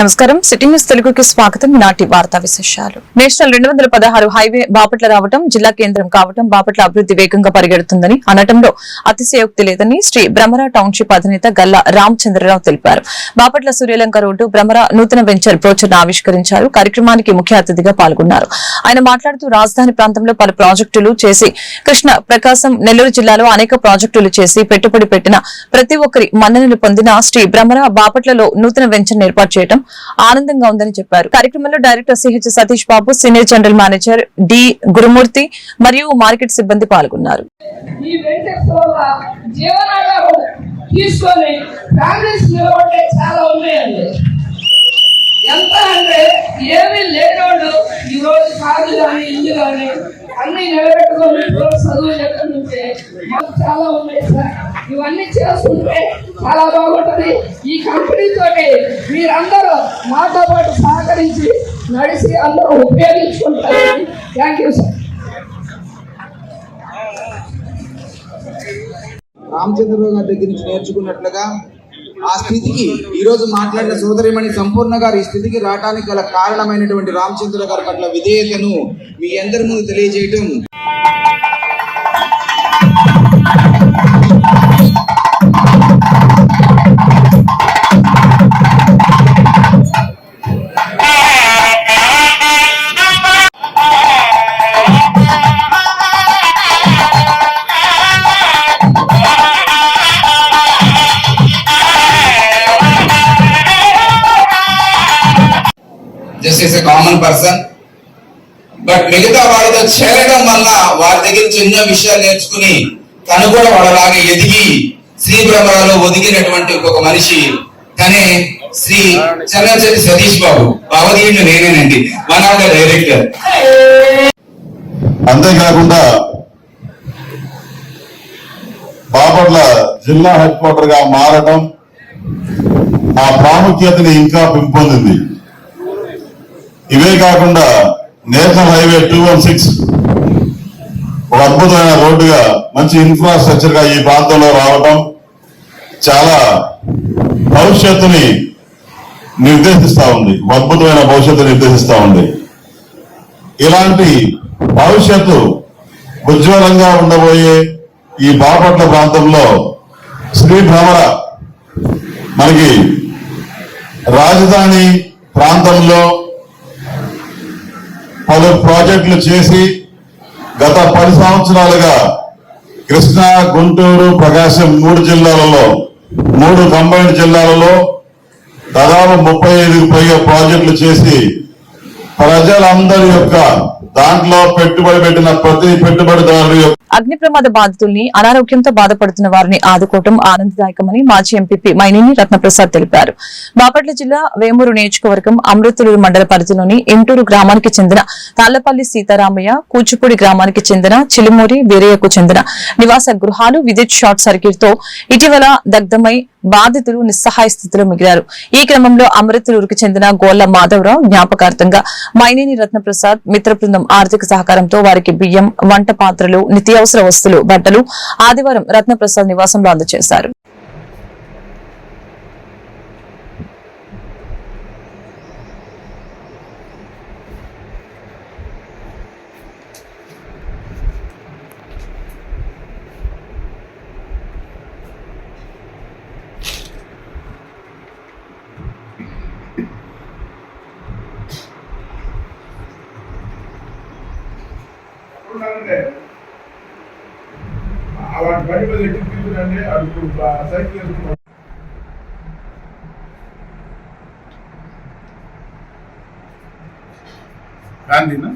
నమస్కారం. City news తెలుగుకి స్వాగతం. నాటి వార్తా విశేషాలు. నేషనల్ రెండు వందల పదహారు హైవే బాపట్ల రావటం జిల్లా కేంద్రం కావటం బాపట్ల అభివృద్ధి వేగంగా పరిగెడుతుందని అనటంలో అతిశయోక్తి లేదని శ్రీ భ్రమర టౌన్షిప్ అధినేత గల్లా రామచంద్రరావు తెలిపారు. బాపట్ల సూర్యలంక రోడ్డు భ్రమర నూతన వెంచర్ బ్రోచర్ను ఆవిష్కరించారు. కార్యక్రమానికి ముఖ్య అతిథిగా పాల్గొన్నారు. ఆయన మాట్లాడుతూ రాజధాని ప్రాంతంలో పలు ప్రాజెక్టులు చేసి కృష్ణ ప్రకాశం నెల్లూరు జిల్లాలో అనేక ప్రాజెక్టులు చేసి పెట్టుబడి పెట్టిన ప్రతి ఒక్కరి మన్ననలు పొందిన శ్రీ భ్రమర బాపట్లలో నూతన వెంచర్ ఏర్పాటు చేయడం ఆనందంగా ఉందని చెప్పారు. కార్యక్రమంలో director C H Satish Babu senior general manager D Gurumurthy మరియు మార్కెట్ సిబ్బంది పాల్గొన్నారు. తీసుకొని ఫ్యామిలీస్ నిలబడే చాలా ఉన్నాయండి. ఎంత అంటే ఏమీ లేనోళ్ళు ఈ రోజు కార్లు కానీ ఇల్లు కానీ అన్ని నిలబెట్టుకొని పిల్లలు చదువు చెప్తుంటే మాకు చాలా ఉన్నాయి సార్. ఇవన్నీ చేసుకుంటే చాలా బాగుంటుంది. ఈ కంపెనీతో మీరందరూ మాతో పాటు సహకరించి నడిచి అందరూ ఉపయోగించుకుంటారు థ్యాంక్ యూ సార్ రామచంద్రరావు గారి దగ్గర నుంచి నేర్చుకున్నట్లుగా ఆ స్థితికి ఈ రోజు మాట్లాడిన సోదరిమణి సంపూర్ణ గారు ఈ స్థితికి రావడానికి గల కారణమైనటువంటి రామచంద్ర గారి పట్ల విధేయతను మీ అందరి ముందు తెలియజేయటం మిగతా చేరడం వల్ల వారి దగ్గర చిన్న విషయాలు నేర్చుకుని తను కూడా వాళ్ళలాగా ఎదిగి శ్రీ బ్రహ్మలో ఒదిగినటువంటి ఒక మనిషి తనే శ్రీ చంద్రచరి సతీష్ బాబు. భావదీయుడు నేనేనండి. One of the director. అంతేకాకుండా బాపట్ల జిల్లా హెడ్ క్వార్టర్గా మారడం ఆ ప్రాముఖ్యతని ఇంకా పెంపొందింది. ఇవే కాకుండా national highway two one six ఒక అద్భుతమైన రోడ్డుగా మంచి ఇన్ఫ్రాస్ట్రక్చర్గా ఈ ప్రాంతంలో రావడం చాలా భవిష్యత్తుని నిర్దేశిస్తా ఉంది. అద్భుతమైన భవిష్యత్తు నిర్దేశిస్తా ఉంది. ఇలాంటి భవిష్యత్తు ఉజ్వలంగా ఉండబోయే ఈ బాపట్ల ప్రాంతంలో శ్రీ భ్రమర మనకి రాజధాని ప్రాంతంలో పలు ప్రాజెక్టులు చేసి గత పది సంవత్సరాలుగా కృష్ణా గుంటూరు ప్రకాశం మూడు జిల్లాలలో మూడు కంబైన్డ్ జిల్లాలలో దాదాపు ముప్పై ఐదుకు పైగా ప్రాజెక్టులు చేసి ప్రజలందరి యొక్క దాంట్లో పెట్టుబడి పెట్టిన ప్రతి పెట్టుబడిదారు అగ్ని ప్రమాద బాధితుల్ని అనారోగ్యంతో బాధపడుతున్న వారిని ఆదుకోవటం ఆనందదాయకమని మాజీ ఎంపీ మైనేని రత్నప్రసాద్ తెలిపారు. బాపట్ల జిల్లా వేమూరు నియోజకవర్గం అమృతలూరు మండల పరిధిలోని ఎంటూరు గ్రామానికి చెందిన తాళ్ళపల్లి సీతారామయ్య కూచిపూడి గ్రామానికి చెందిన చిలుమూరి వీరయ్యకు చెందిన నివాస గృహాలు విద్యుత్ షార్ట్ సర్క్యూట్తో ఇటీవల దగ్ధమై బాధితులు నిస్సహాయ స్థితిలో మిగిలారు. ఈ క్రమంలో అమృతలూరుకు చెందిన గోళ్ళ మాధవరావు జ్ఞాపకార్థంగా మైనేని రత్నప్రసాద్ మిత్ర బృందం ఆర్థిక సహకారంతో వారికి బియ్యం వంట పాత్రలు నిత్యావసర వస్తువులు బట్టలు ఆదివారం రత్నప్రసాద్ నివాసంలో అందజేశారు. ఆ వాటి బండి మీద ఎట్టి తీసుకురండి అది ఇప్పుడు ఆ సైకిల్ వేసుకున్నాం గాంధీనా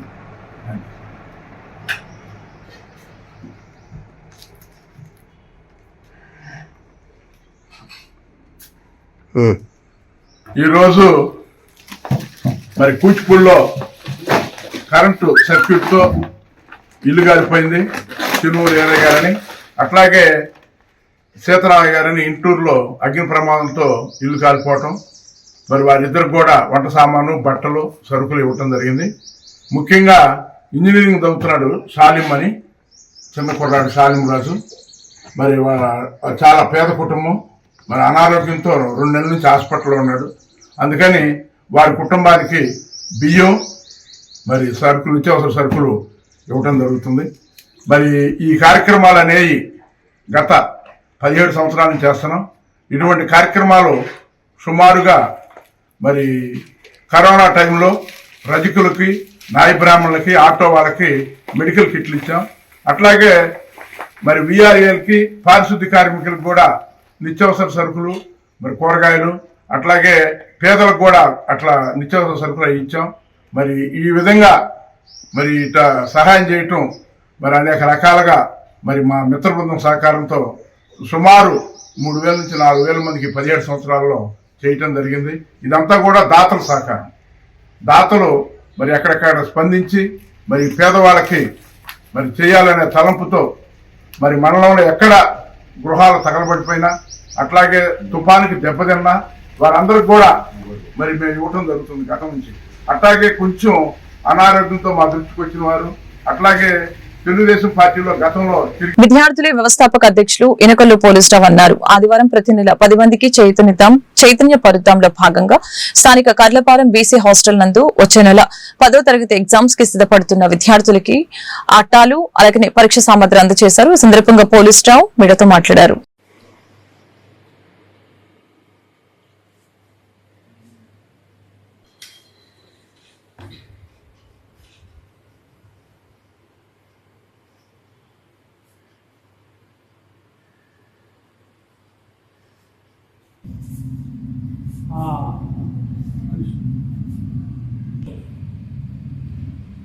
ఈరోజు మరి కూచిపూడిలో కరెంటు సర్క్యూట్తో ఇల్లు కాలిపోయింది. చిన్నూరు ఏరయ్య గారని అట్లాగే సీతారామయ్య గారని ఇంటూరులో అగ్ని ప్రమాదంతో ఇల్లు కాలిపోవటం. మరి వారిద్దరికి కూడా వంట సామాను బట్టలు సరుకులు ఇవ్వటం జరిగింది. ముఖ్యంగా ఇంజనీరింగ్ చదువుతున్నాడు సాలిం అని చిన్న కుర్రాడు సాలిం రాజు. మరి చాలా పేద కుటుంబం. మరి అనారోగ్యంతో రెండు నెలల నుంచి హాస్పిటల్లో ఉన్నాడు. అందుకని వారి కుటుంబానికి బియ్యం మరి సరుకులు నిత్యావసర సరుకులు ఇవ్వటం జరుగుతుంది. మరి ఈ కార్యక్రమాలు అనేవి గత పదిహేడు సంవత్సరాల నుంచి చేస్తున్నాం. ఇటువంటి కార్యక్రమాలు సుమారుగా మరి కరోనా టైంలో రజకులకి నాయ బ్రాహ్మణులకి ఆటో వాళ్ళకి మెడికల్ కిట్లు ఇచ్చాం. అట్లాగే మరి విఆర్ఏలకి పారిశుద్ధ్య కార్మికులకు కూడా నిత్యావసర సరుకులు మరి కూరగాయలు అట్లాగే పేదలకు కూడా అట్లా నిత్యావసర సరుకులు అవి ఇచ్చాం. మరి ఈ విధంగా మరి ఇట సహాయం చేయటం మరి అనేక రకాలుగా మరి మా మిత్ర బృందం సహకారంతో సుమారు మూడు వేల నుంచి నాలుగు వేల మందికి పదిహేడు సంవత్సరాల్లో చేయటం జరిగింది. ఇదంతా కూడా దాతల సహకారం. దాతలు మరి ఎక్కడెక్కడ స్పందించి మరి పేదవాళ్ళకి మరి చేయాలనే తలంపుతో మరి మనలో ఎక్కడ గృహాలు తగలబడిపోయినా అట్లాగే తుఫానికి దెబ్బతిన్నా వారందరికి కూడా మరి మేము ఇవ్వటం జరుగుతుంది గతం నుంచి. అట్లాగే కొంచెం అనారోగ్యంతో మా దృష్టికి వచ్చిన వారు. అట్లాగే తెలుగుదేశం పార్టీలో గతంలో విద్యార్థులే వ్యవస్థాపక అధ్యక్షులు ఇనకల్లు పోలీసురావు అన్నారు. ఆదివారం ప్రతి నెల పది మందికి చైతన్యతం చైతన్య పరుద్దాంలో భాగంగా స్థానిక కర్లపాలెం బీసీ హాస్టల్ నందు వచ్చే నెల పదో తరగతి ఎగ్జామ్స్కి సిద్ధపడుతున్న విద్యార్థులకి అట్టాలు అలాగే పరీక్ష సామగ్రి అందజేశారు. ఈ సందర్భంగా పోలీసురావు మీడియాతో మాట్లాడారు.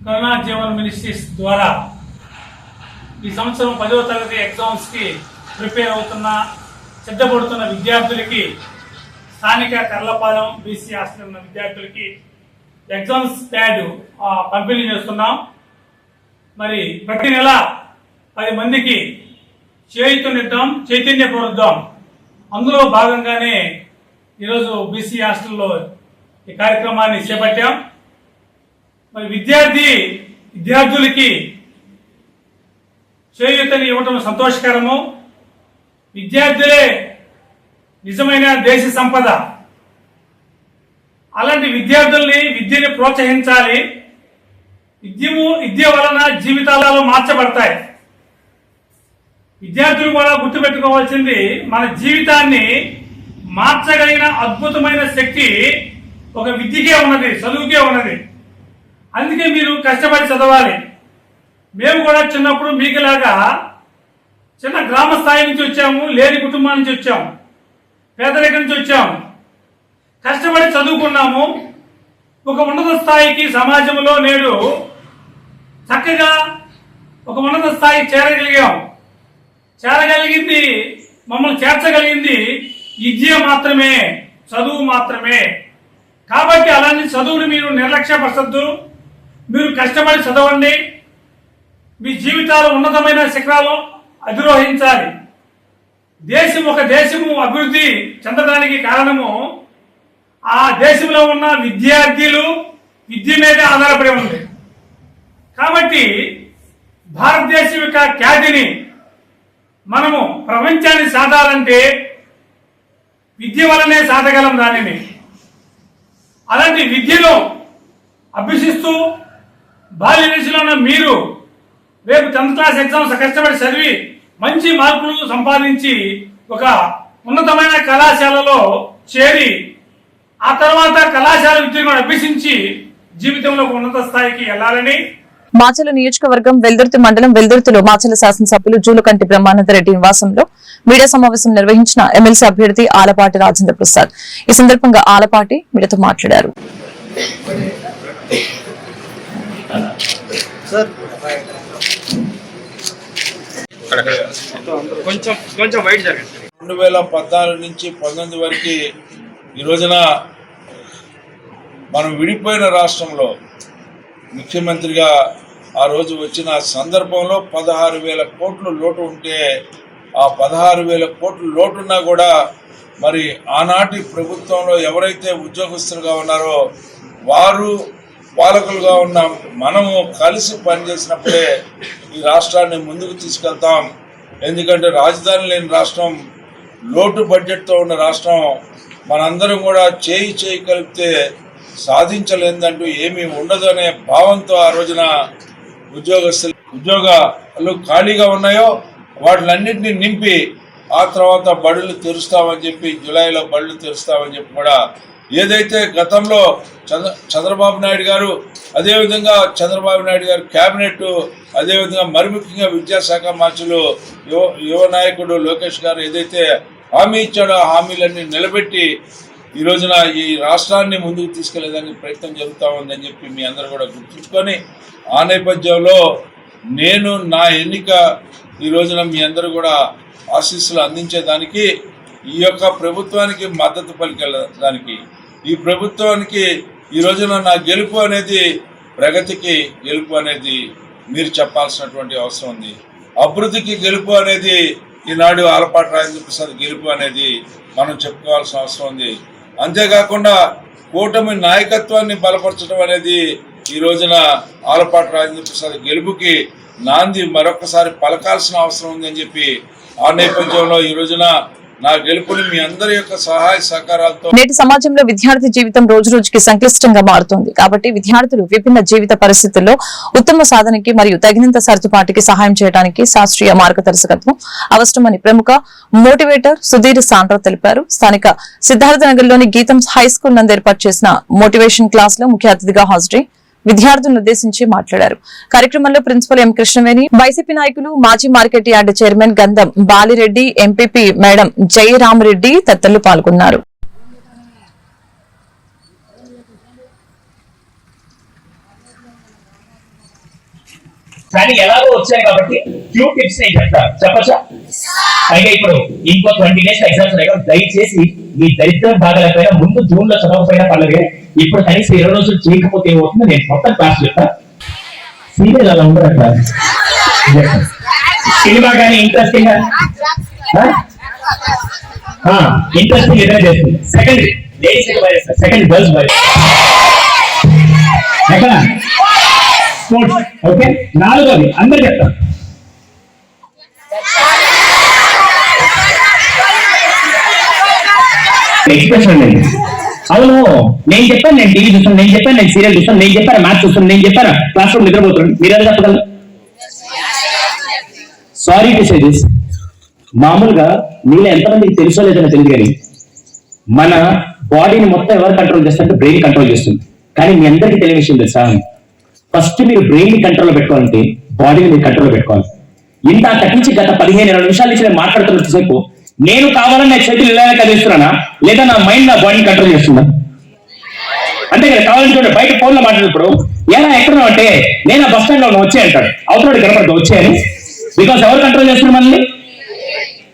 కరుణా జీవన్ మినిస్ట్రీస్ ద్వారా ఈ సంవత్సరం పదవ తరగతి ఎగ్జామ్స్కి ప్రిపేర్ అవుతున్న సిద్ధపడుతున్న విద్యార్థులకి స్థానిక కర్లపాలెం బీసీ హాస్టల్ ఉన్న విద్యార్థులకి ఎగ్జామ్స్ ప్యాడ్ పంపిణీ చేస్తున్నాం. మరి ప్రతి నెల పది మందికి చేయుతనిద్దాం చైతన్యపరుద్దాం. అందులో భాగంగానే ఈరోజు బీసీ హాస్టల్లో ఈ కార్యక్రమాన్ని చేపట్టాం. మరి విద్యార్థి విద్యార్థులకి చేయూతని ఇవ్వటం సంతోషకరము. విద్యార్థులే నిజమైన దేశ సంపద. అలాంటి విద్యార్థుల్ని విద్యని ప్రోత్సహించాలి. విద్యము విద్య వలన జీవితాలలో మార్చబడతాయి. విద్యార్థులు కూడా గుర్తుపెట్టుకోవాల్సింది మన జీవితాన్ని మార్చగలిగిన అద్భుతమైన శక్తి ఒక విద్యకే ఉన్నది చదువుకే ఉన్నది. అందుకే మీరు కష్టపడి చదవాలి. మేము కూడా చిన్నప్పుడు మీకులాగా చిన్న గ్రామ స్థాయి నుంచి వచ్చాము లేని కుటుంబం నుంచి వచ్చాము పేదరికం నుంచి వచ్చాము. కష్టపడి చదువుకున్నాము. ఒక ఉన్నత స్థాయికి సమాజంలో నేడు చక్కగా ఒక ఉన్నత స్థాయికి చేరగలిగాం చేరగలిగింది మమ్మల్ని చేర్చగలిగింది విద్య మాత్రమే చదువు మాత్రమే. కాబట్టి అలాంటి చదువుని మీరు నిర్లక్ష్యపరచద్దు. మీరు కష్టపడి చదవండి. మీ జీవితాలు ఉన్నతమైన శిఖరాలు అధిరోహించాలి. దేశం ఒక దేశము అభివృద్ధి చెందడానికి కారణము ఆ దేశంలో ఉన్న విద్యార్థులు విద్య మీద ఆధారపడి ఉంది కాబట్టి భారతదేశం యొక్క ఖ్యాతిని మనము ప్రపంచాన్ని సాధాలంటే విద్య వలనే సాధగలం దానిని. అలాంటి విద్యలో అభ్యసిస్తూ బాల్య దశలో ఉన్న మీరు రేపు టెన్త్ క్లాస్ ఎగ్జామ్స్ కష్టపడి చదివి మంచి మార్కులు సంపాదించి ఒక ఉన్నతమైన కళాశాలలో చేరి ఆ తర్వాత కళాశాల విద్యను అభ్యసించి జీవితంలో ఒక ఉన్నత స్థాయికి వెళ్ళాలని మాచల నియోజకవర్గం వెల్దుర్తి మండలం వెల్దుర్తిలో మాచల శాసనసభ్యులు జూలకంటి బ్రహ్మానందరెడ్డి నివాసంలో మీడియా సమావేశం నిర్వహించిన ఎమ్మెల్సీ అభ్యర్థి ఆలపాటి రాజేంద్ర ప్రసాద్. ఈ సందర్భంగా ఆలపాటి మీడియాతో మాట్లాడారు. రెండు వేల పద్నాలుగు నుంచి పంతొమ్మిది వరకు ఈ రోజున మనం విడిపోయిన రాష్ట్రంలో ముఖ్యమంత్రిగా ఆ రోజు వచ్చిన సందర్భంలో పదహారు వేల కోట్లు లోటు ఉంటే ఆ పదహారు వేల కోట్లు లోటున్నా కూడా మరి ఆనాటి ప్రభుత్వంలో ఎవరైతే ఉద్యోగస్తులుగా ఉన్నారో వారు పాలకులుగా ఉన్న మనము కలిసి పనిచేసినప్పుడే ఈ రాష్ట్రాన్ని ముందుకు తీసుకెళ్తాం. ఎందుకంటే రాజధాని లేని రాష్ట్రం లోటు బడ్జెట్తో ఉన్న రాష్ట్రం మనందరం కూడా చేయి చేయి కలిపితే సాధించలేదంటూ ఏమీ ఉండదు అనే భావంతో ఆ రోజున ఉద్యోగస్తులు ఉద్యోగాలు ఖాళీగా ఉన్నాయో వాటిలన్నింటినీ నింపి ఆ తర్వాత బడులు తెరుస్తామని చెప్పి జూలైలో బడులు తెరుస్తామని చెప్పి కూడా ఏదైతే గతంలో చంద్ర చంద్రబాబు నాయుడు గారు అదేవిధంగా చంద్రబాబు నాయుడు గారు క్యాబినెట్ అదేవిధంగా మరి ముఖ్యంగా విద్యాశాఖ మంత్రులు యువ యువ నాయకుడు లోకేష్ గారు ఏదైతే హామీ ఇచ్చాడో ఆ హామీలన్నీ నిలబెట్టి ఈ రోజున ఈ రాష్ట్రాన్ని ముందుకు తీసుకెళ్ళేదానికి ప్రయత్నం జరుగుతూ ఉందని చెప్పి మీ అందరూ కూడా గుర్తుంచుకొని ఆ నేపథ్యంలో నేను నా ఎన్నిక ఈ రోజున మీ అందరూ కూడా ఆశీస్సులు అందించేదానికి ఈ యొక్క ప్రభుత్వానికి మద్దతు పలికేదానికి ఈ ప్రభుత్వానికి ఈ రోజున నా గెలుపు అనేది ప్రగతికి గెలుపు అనేది మీరు చెప్పాల్సినటువంటి అవసరం ఉంది. అభివృద్ధికి గెలుపు అనేది ఈనాడు ఆలపాటి రాజేంద్ర ప్రసాద్ గెలుపు అనేది మనం చెప్పుకోవాల్సిన అవసరం ఉంది. అంతేకాకుండా కూటమి నాయకత్వాన్ని బలపరచడం అనేది ఈ రోజున ఆలపాటి రాజేంద్ర ప్రసాద్ గెలుపుకి నాంది మరొకసారి పలకాల్సిన అవసరం ఉందని చెప్పి ఆ నేపథ్యంలో ఈ రోజున నా గెలుపుని మీ అందరి యొక్క సహాయ సహకారాలతో నేటి సమాజంలో విద్యార్థి జీవితం రోజు రోజుకి సంక్లిష్టంగా మారుతోంది. కాబట్టి విద్యార్థులు విభిన్న జీవిత పరిస్థితుల్లో ఉత్తమ సాధనకి మరియు తగినంత సర్దుబాటుకి సహాయం చేయడానికి శాస్త్రీయ మార్గదర్శకత్వం అవసరమని ప్రముఖ మోటివేటర్ సుధీర్ సాండ్రా తెలిపారు. స్థానిక సిద్ధార్థనగర్లోని గీతం హై స్కూల్ నందు ఏర్పాటు చేసిన మోటివేషన్ క్లాస్లో ముఖ్య అతిథిగా హాజరై విద్యార్థులను ఉద్దేశించి మాట్లాడారు. కార్యక్రమంలో ప్రిన్సిపల్ ఎం కృష్ణవేణి వైసీపీ నాయకులు మాజీ మార్కెట్ యార్డ్ చైర్మన్ గంధం బాలిరెడ్డి ఎంపీపీ మేడం జయరామరెడ్డి తదితరులు పాల్గొన్నారు. కానీ ఎలాగో వచ్చాయి కాబట్టి ఫ్యూ టిప్స్ నేను చెప్తాను చెప్పచ్చా? పైగా ఇప్పుడు ఇంకో ట్వంటీ డేస్ ఎగ్జామ్స్ ఉన్నాయి కాబట్టి దయచేసి మీ దరిద్రం బాగాలేకపోయినా ముందు జూన్లో చదవకపోయినా పర్లేదు. ఇప్పుడు కనీసం ఇరవై రోజులు చేయకపోతే ఏమవుతుందో? నేను మొత్తం క్లాస్ చెప్తా. సీరియల్ అలా ఉండదు అట్లా సినిమా కానీ ఇంట్రెస్టింగ్ ఇంట్రెస్టింగ్ ఎదురు చేస్తుంది. Second ladies second girls boy ఎక్కడ? స్పోర్ట్స్ ఓకే నాలుగోది అందరు చెప్తాం. అండి. అవును నేను చెప్పాను నేను టీవీ చూస్తాను నేను చెప్పాను నేను సీరియల్ చూస్తాను నేను చెప్పాను మ్యాథ్స్ చూస్తాను నేను చెప్పాను. క్లాస్ రూమ్ నిద్రపోతున్నాను మీరు ఎలా చెప్పగలరు? సారీ టు సే దిస్ మామూలుగా మీలో ఎంతమందికి తెలుసో లేదని తెలియదు కానీ మన బాడీని మొత్తం ఎవరు కంట్రోల్ చేస్తారంటే బ్రెయిన్ కంట్రోల్ చేస్తుంది. కానీ మీ అందరికీ తెలియని విషయం తెలుసా? ఫస్ట్ మీరు బ్రెయిన్ని కంట్రోల్ పెట్టుకోవాలంటే బాడీని మీరు కంట్రోల్ పెట్టుకోవాలి. ఇంత కట్టించి గత పదిహేను ఇరవై నిమిషాల నుంచి నేను మాట్లాడుతున్నంతసేపు నేను కావాలని నా చేతులు ఇలా కదిలిస్తున్నానా లేదా నా మైండ్ నా బాడీని కంట్రోల్ చేస్తుందా? అంటే కదా కావాలని చూడండి బయట ఫోన్లో మాట్లాడినప్పుడు ఎలా ఎక్కడ అంటే నేను ఆ బస్ స్టాండ్లో వచ్చే అంటాడు. అవతల కనపడదు వచ్చాయని బికాస్ ఎవరు కంట్రోల్ చేస్తున్నారు మనల్ని మనం ఎవరి కంట్రోల్ ఏంటో బాగా-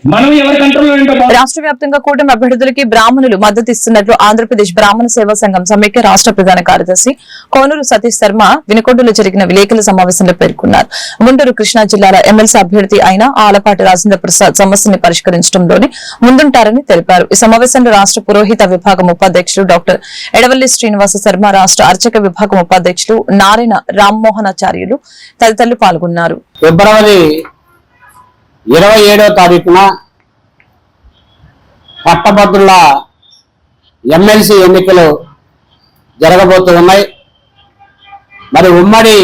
రాష్ట్ర వ్యాప్తంగా కూటమి అభ్యర్థులకి బ్రాహ్మణులు మద్దతు ఇస్తున్నట్లు ఆంధ్రప్రదేశ్ బ్రాహ్మణ సేవా సంఘం సమైక్య రాష్ట్ర ప్రధాన కార్యదర్శి కోనూరు సతీష్ శర్మ వినుకొండలో జరిగిన విలేకరుల సమావేశంలో పేర్కొన్నారు. గుంటూరు కృష్ణా జిల్లాల ఎమ్మెల్సీ అభ్యర్థి అయిన ఆలపాటి రాజేంద్ర ప్రసాద్ సమస్యని పరిష్కరించడంలోనే ముందుంటారని తెలిపారు. ఈ సమావేశంలో రాష్ట్ర పురోహిత విభాగం ఉపాధ్యక్షులు డాక్టర్ ఎడవల్లి శ్రీనివాస శర్మ రాష్ట్ర అర్చక విభాగం ఉపాధ్యక్షులు నారాయణ రామ్మోహనాచార్యులు తదితరులు పాల్గొన్నారు. ఫిబ్రవరి ఇరవై ఏడవ తారీఖున పట్టభద్రుల ఎమ్మెల్సీ ఎన్నికలు జరగబోతూ ఉన్నాయి. మరి ఉమ్మడి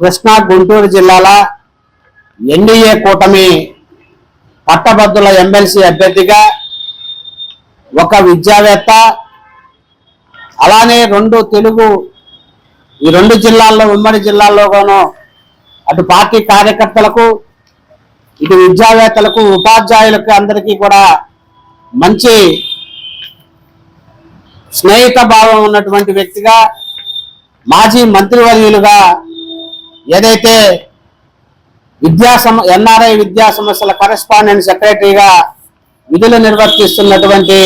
కృష్ణా గుంటూరు జిల్లాల ఎన్డీఏ కూటమి పట్టభద్రుల ఎమ్మెల్సీ అభ్యర్థిగా ఒక విద్యావేత్త అలానే రెండు తెలుగు ఈ రెండు జిల్లాల్లో ఉమ్మడి జిల్లాల్లోనూ అటు పార్టీ కార్యకర్తలకు ఇటు విద్యావేత్తలకు ఉపాధ్యాయులకు అందరికీ కూడా మంచి స్నేహిత భావం ఉన్నటువంటి వ్యక్తిగా మాజీ మంత్రివర్యులుగా ఏదైతే విద్యా సమ ఎన్ఆర్ఐ విద్యా సమస్యల కరెస్పాండెంట్ సెక్రటరీగా విధులు నిర్వర్తిస్తున్నటువంటి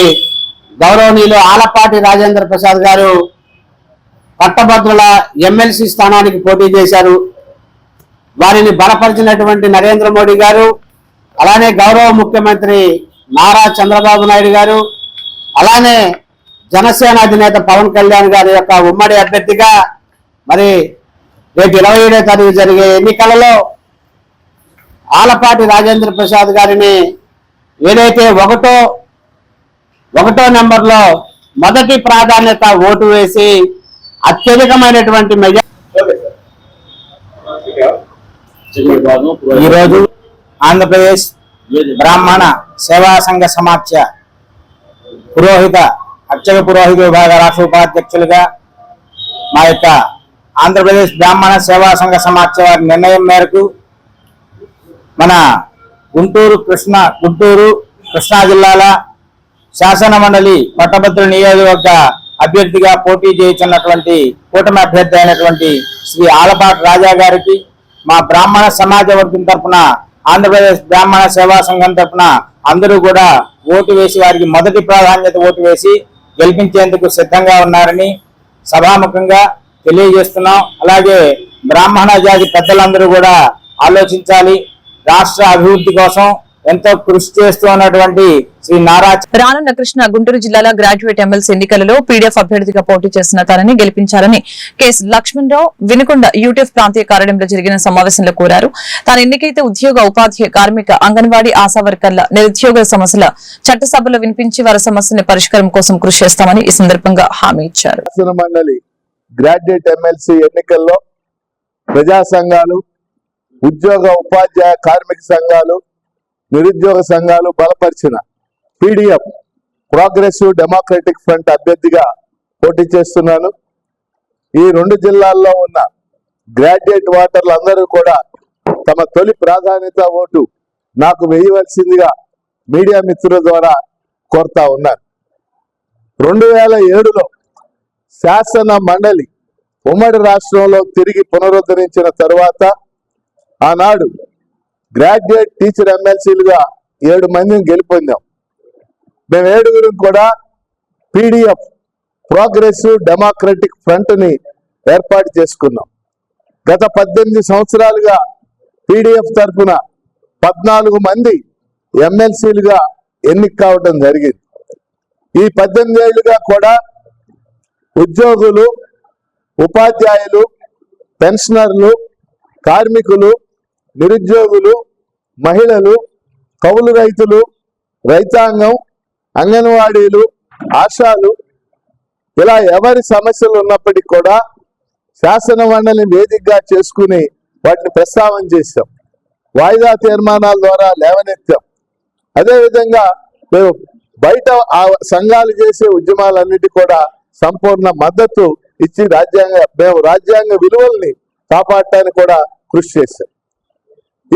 గౌరవనీయులు ఆలపాటి రాజేంద్ర ప్రసాద్ గారు పట్టభద్రుల ఎమ్మెల్సీ స్థానానికి పోటీ చేశారు. వారిని బలపరిచినటువంటి నరేంద్ర మోడీ గారు అలానే గౌరవ ముఖ్యమంత్రి నారా చంద్రబాబు నాయుడు గారు అలానే జనసేన అధినేత పవన్ కళ్యాణ్ గారి యొక్క ఉమ్మడి అభ్యర్థిగా మరి రేపు ఇరవై ఏడో తారీఖు జరిగే ఎన్నికలలో ఆలపాటి రాజేంద్ర ప్రసాద్ గారిని ఏదైతే ఒకటో ఒకటో నెంబర్లో మొదటి ప్రాధాన్యత ఓటు వేసి అత్యధికమైనటువంటి మెజార్ ఈరోజు ఆంధ్రప్రదేశ్ బ్రాహ్మణ సేవా సంఘ సమాఖ్య పురోహిత అర్చక పురోహిత విభాగ రాష్ట్ర ఉపాధ్యక్షులుగా మా యొక్క ఆంధ్రప్రదేశ్ బ్రాహ్మణ సేవా సంఘ సమాఖ్య వారి నిర్ణయం మేరకు మన గుంటూరు కృష్ణ గుంటూరు కృష్ణా జిల్లాల శాసన మండలి పట్టభద్రుల నియోజకవర్గ అభ్యర్థిగా పోటీ చేస్తున్నటువంటి కూటమి అభ్యర్థి అయినటువంటి శ్రీ ఆలపాటి రాజా గారికి మా బ్రాహ్మణ సమాజ వర్గం తరపున ఆంధ్రప్రదేశ్ బ్రాహ్మణ సేవా సంఘం తరపున అందరూ కూడా ఓటు వేసి వారికి మొదటి ప్రాధాన్యత ఓటు వేసి గెలిపించేందుకు సిద్ధంగా ఉన్నారని సభాముఖంగా తెలియజేస్తున్నాం. అలాగే బ్రాహ్మణ జాతి పెద్దలందరూ కూడా ఆలోచించాలి. రాష్ట్ర అభివృద్ధి కోసం ఎంతో కృషి చేస్తూ ఉన్నటువంటి శ్రీ నారా రానున్న కృష్ణ గుంటూరు జిల్లాల గ్రాడ్యుయేట్ ఎమ్మెల్సీ ఎన్నికలలో పీడీఎఫ్ అభ్యర్థిగా పోటీ చేస్తున్న తనని గెలిపించాలని కెఎస్ లక్ష్మణరావు వినుకొండ యూటీఎఫ్ ప్రాంతీయ కార్యాలయంలో జరిగిన సమావేశంలో కోరారు. తాను ఎన్నికైతే ఉద్యోగ ఉపాధ్యాయ కార్మిక అంగన్వాడీ ఆశా వర్కర్ల నిరుద్యోగ సమస్యల చట్టసభలో వినిపించి వారి సమస్యల పరిష్కారం కోసం కృషి చేస్తామని ఈ సందర్భంగా హామీ ఇచ్చారు. గ్రాడ్యుయేట్ ఎమ్మెల్సీ ఎన్నికల్లో ప్రజా సంఘాలు ఉద్యోగ ఉపాధ్యాయ కార్మిక సంఘాలు నిరుద్యోగ సంఘాలు బలపరిచిన పీడిఎఫ్ ప్రోగ్రెసివ్ డెమోక్రటిక్ ఫ్రంట్ అభ్యర్థిగా పోటీ చేస్తున్నాను. ఈ రెండు జిల్లాల్లో ఉన్న గ్రాడ్యుయేట్ ఓటర్లు అందరూ కూడా తమ తొలి ప్రాధాన్యత ఓటు నాకు వేయవలసిందిగా మీడియా మిత్రుల ద్వారా కోరుతా ఉన్నాను. రెండు వేల ఏడులో శాసన మండలి ఉమ్మడి రాష్ట్రంలో తిరిగి పునరుద్ధరించిన తరువాత ఆనాడు గ్రాడ్యుయేట్ టీచర్ ఎమ్మెల్సీలుగా ఏడు మందిని గెలిపొందాం. మేము ఏడుగురం కూడా పీడిఎఫ్ ప్రోగ్రెసివ్ డెమోక్రటిక్ ఫ్రంట్ని ఏర్పాటు చేసుకున్నాం. గత పద్దెనిమిది సంవత్సరాలుగా పీడిఎఫ్ తరఫున పద్నాలుగు మంది ఎమ్మెల్సీలుగా ఎన్నిక కావడం జరిగింది. ఈ పద్దెనిమిది ఏళ్ళుగా కూడా ఉద్యోగులు ఉపాధ్యాయులు పెన్షనర్లు కార్మికులు నిరుద్యోగులు మహిళలు కౌలు రైతులు రైతాంగం అంగన్వాడీలు ఆశాలు ఇలా ఎవరి సమస్యలు ఉన్నప్పటికీ కూడా శాసన మండలిని వేదికగా చేసుకుని వాటిని ప్రస్తావన చేశాం. వాయిదా తీర్మానాల ద్వారా లేవనెత్తాం. అదేవిధంగా మేము బయట ఆ సంఘాలు చేసే ఉద్యమాలన్నిటి కూడా సంపూర్ణ మద్దతు ఇచ్చి రాజ్యాంగ మేము రాజ్యాంగ విలువల్ని కాపాడటానికి కూడా కృషి చేశాం.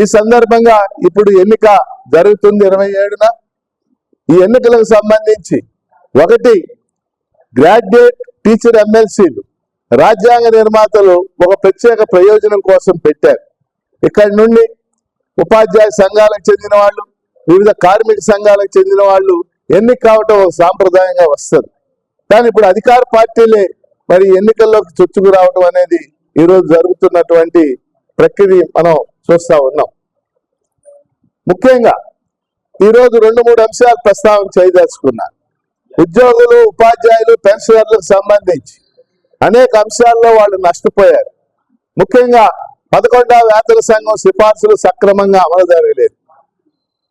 ఈ సందర్భంగా ఇప్పుడు ఎన్నిక జరుగుతుంది ఇరవై ఏడున. ఈ ఎన్నికలకు సంబంధించి ఒకటి గ్రాడ్యుయేట్ టీచర్ ఎమ్మెల్సీలు రాజ్యాంగ నిర్మాతలు ఒక ప్రత్యేక ప్రయోజనం కోసం పెట్టారు. ఇక్కడి నుండి ఉపాధ్యాయ సంఘాలకు చెందిన వాళ్ళు వివిధ కార్మిక సంఘాలకు చెందిన వాళ్ళు ఎన్నిక కావటం ఒక సాంప్రదాయంగా వస్తుంది. కానీ ఇప్పుడు అధికార పార్టీలే మరి ఎన్నికల్లోకి చొచ్చుకు రావడం అనేది ఈరోజు జరుగుతున్నటువంటి ప్రక్రియ మనం చూస్తా ఉన్నాం. ముఖ్యంగా ఈరోజు రెండు మూడు అంశాలు ప్రస్తావన చేయదలుచుకున్నారు ఉద్యోగులు ఉపాధ్యాయులు పెన్షనర్లకు సంబంధించి అనేక అంశాల్లో వాళ్ళు నష్టపోయారు. ముఖ్యంగా పదకొండవ వేతన సంఘం సిఫార్సులు సక్రమంగా అమలు జరగలేదు.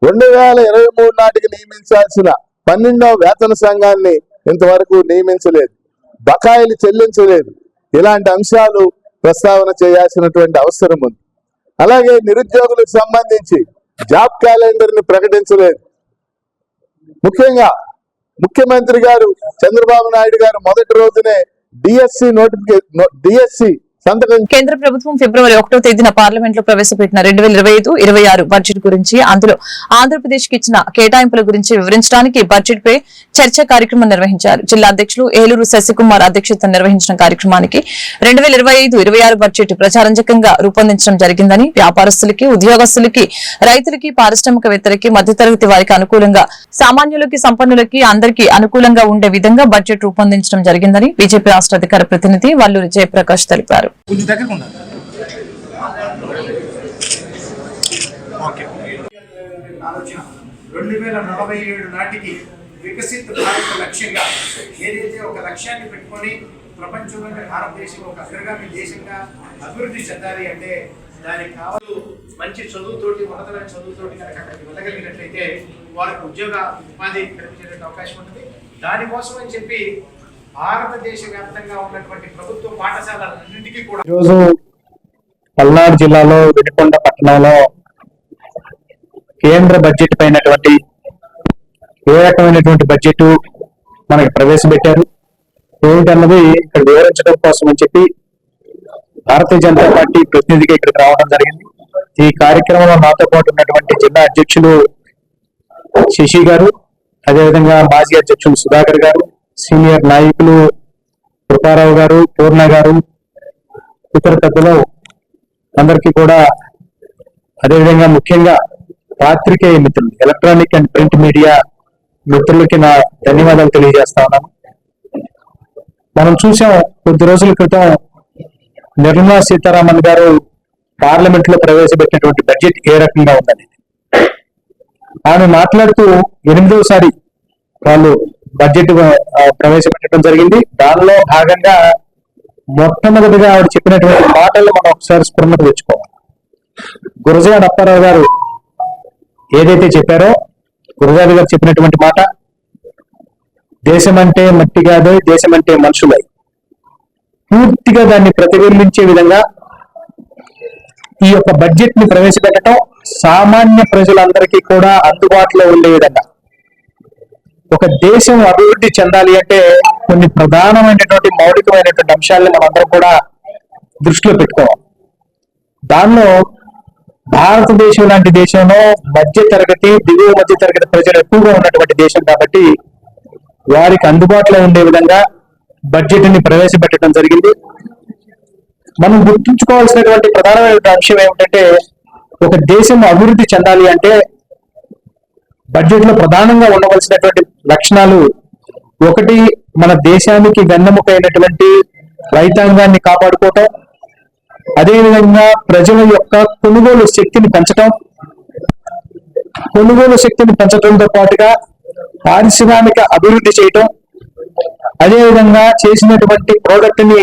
రెండు వేల ఇరవై మూడు నాటికి నియమించాల్సిన పన్నెండవ వేతన సంఘాన్ని ఇంతవరకు నియమించలేదు. బకాయిలు చెల్లించలేదు. ఇలాంటి అంశాలు ప్రస్తావన చేయాల్సినటువంటి అవసరం ఉంది. అలాగే నిరుద్యోగులకు సంబంధించి జాబ్ క్యాలెండర్ని ప్రకటించలేదు. ముఖ్యంగా ముఖ్యమంత్రి గారు చంద్రబాబు నాయుడు గారు మొదటి రోజునే డిఎస్సి నోటిఫికేషన్ డిఎస్సి కేంద్ర ప్రభుత్వం ఫిబ్రవరి ఒకటో తేదీన పార్లమెంట్లో ప్రవేశపెట్టిన రెండు వేల ఇరవై ఐదు ఇరవై ఆరు బడ్జెట్ గురించి అందులో ఆంధ్రప్రదేశ్కి ఇచ్చిన కేటాయింపుల గురించి వివరించడానికి బడ్జెట్ పై చర్చ కార్యక్రమం నిర్వహించారు. జిల్లా అధ్యక్షులు ఏలూరు శశికుమార్ అధ్యక్షతన నిర్వహించిన కార్యక్రమానికి రెండు వేల ఇరవై ఐదు ఇరవై ఆరు బడ్జెట్ ప్రచారంజకంగా రూపొందించడం జరిగిందని వ్యాపారస్తులకి ఉద్యోగస్తులకి రైతులకి పారిశ్రామికవేత్తలకి మధ్యతరగతి వారికి అనుకూలంగా సామాన్యులకి సంపన్నులకి అందరికీ అనుకూలంగా ఉండే విధంగా బడ్జెట్ రూపొందించడం జరిగిందని బీజేపీ రాష్ట్ర అధికార ప్రతినిధి వల్లూరి జయప్రకాష్ తెలిపారు. కొంచెం దగ్గరకు ఉండాలి ఓకే. ఆలోచన రెండు వేల నలభై ఏడు నాటికి వికసిత్ భారత్ లక్ష్యంగా ఏదైతే ఒక లక్ష్యాన్ని పెట్టుకొని ప్రపంచంలోనే భారతదేశం ఒక అగ్రగామి దేశంగా అభివృద్ధి చెందాలి అంటే దానికి కావాలి మంచి చదువుతోటి ఉన్నతమైన చదువుతోటి కనుక అక్కడికి వెళ్ళగలిగినట్లయితే వారికి ఉద్యోగ ఉపాధి కల్పించేటువంటి అవకాశం ఉంటుంది. దానికోసం అని చెప్పి భారతదేశ వ్యాప్తంగా ఉన్నటువంటి ప్రభుత్వ పాఠశాలలన్నింటికీ కూడా ఈరోజు పల్నాడు జిల్లాలో వెనుకొండ పట్టణంలో కేంద్ర బడ్జెట్ పైనటువంటి ఏ రకమైనటువంటి బడ్జెట్ మనకి ప్రవేశపెట్టారు? ఏమిటన్నది ఇక్కడ వివరించడం కోసం అని చెప్పి భారతీయ జనతా పార్టీ ప్రతినిధిగా ఇక్కడికి రావడం జరిగింది. ఈ కార్యక్రమంలో నాతో పాటు ఉన్నటువంటి జిల్లా అధ్యక్షులు శశి గారు అదేవిధంగా మాజీ అధ్యక్షులు సుధాకర్ గారు సీనియర్ నాయకులు కృపారావు గారు పూర్ణ గారు ఇతర పెద్దలు అందరికీ కూడా అదేవిధంగా ముఖ్యంగా పాత్రికేయ మిత్రులు ఎలక్ట్రానిక్ అండ్ ప్రింట్ మీడియా మిత్రులకి నా ధన్యవాదాలు తెలియజేస్తా ఉన్నాను. మనం చూసాం కొద్ది రోజుల క్రితం నిర్మలా సీతారామన్ గారు పార్లమెంట్లో ప్రవేశపెట్టినటువంటి బడ్జెట్ ఏ రకంగా ఉందనేది. ఆమె మాట్లాడుతూ ఎనిమిదవసారి వాళ్ళు బడ్జెట్ ప్రవేశపెట్టడం జరిగింది. దానిలో భాగంగా మొట్టమొదటిగా ఆవిడ చెప్పినటువంటి మాటలు మనం ఒకసారి స్ఫురణకు తెచ్చుకోవాలి. గురజాడ అప్పారావు గారు ఏదైతే చెప్పారో గురజాడ గారు చెప్పినటువంటి మాట దేశం అంటే మట్టి కాదు దేశం అంటే మనుషులై. పూర్తిగా దాన్ని ప్రతిబింబించే విధంగా ఈ యొక్క బడ్జెట్ని ప్రవేశపెట్టడం సామాన్య ప్రజలందరికీ కూడా అందుబాటులో ఉండే విధంగా. ఒక దేశం అభివృద్ధి చెందాలి అంటే కొన్ని ప్రధానమైనటువంటి మౌలికమైనటువంటి అంశాలను మనందరం కూడా దృష్టిలో పెట్టుకోవాలి. దానిలో భారతదేశం లాంటి దేశంలో మధ్య తరగతి దిగువ మధ్య తరగతి ప్రజలు ఎక్కువగా ఉన్నటువంటి దేశం కాబట్టి వారికి అందుబాటులో ఉండే విధంగా బడ్జెట్ని ప్రవేశపెట్టడం జరిగింది. మనం గుర్తుంచుకోవాల్సినటువంటి ప్రధానమైన అంశం ఏమిటంటే ఒక దేశం అభివృద్ధి చెందాలి అంటే బడ్జెట్లో ప్రధానంగా ఉండవలసినటువంటి లక్షణాలు ఒకటి మన దేశానికి వెన్నెముకైనటువంటి రైతాంగాన్ని కాపాడుకోవటం అదేవిధంగా ప్రజల యొక్క కొనుగోలు శక్తిని పెంచటం కొనుగోలు శక్తిని పెంచడంతో పాటుగా పారిశ్రామిక అభివృద్ధి చేయటం అదేవిధంగా చేసినటువంటి ప్రోడక్ట్ని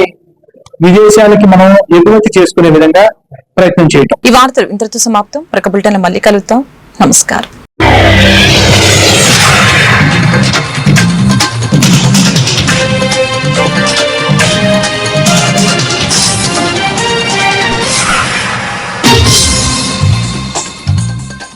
విదేశాలకి మనం ఎగుమతి చేసుకునే విధంగా ప్రయత్నం చేయటం. ఈ వార్తలు ఇంతటితో సమాప్తం. ప్రక బులెటిన్ మళ్ళీ కలుద్దాం. నమస్కారం. Yeah.